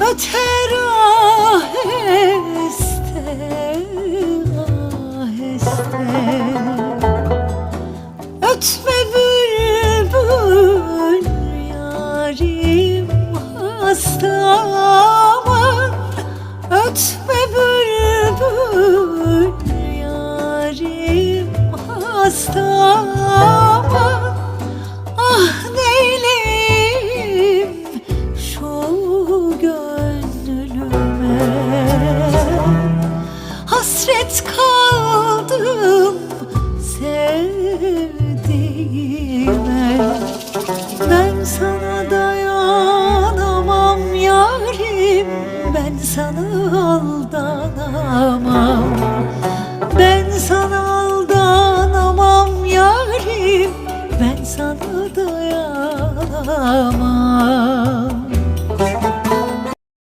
Öter aheste aheste Ötme bülbül yarim hasta. Aman Ötme bülbül yarim hasta. aman Hasret kaldım sevdiğime. Ben sana dayanamam yarim Ben sana aldanamam. Ben sana aldanamam yarim Ben sana dayanamam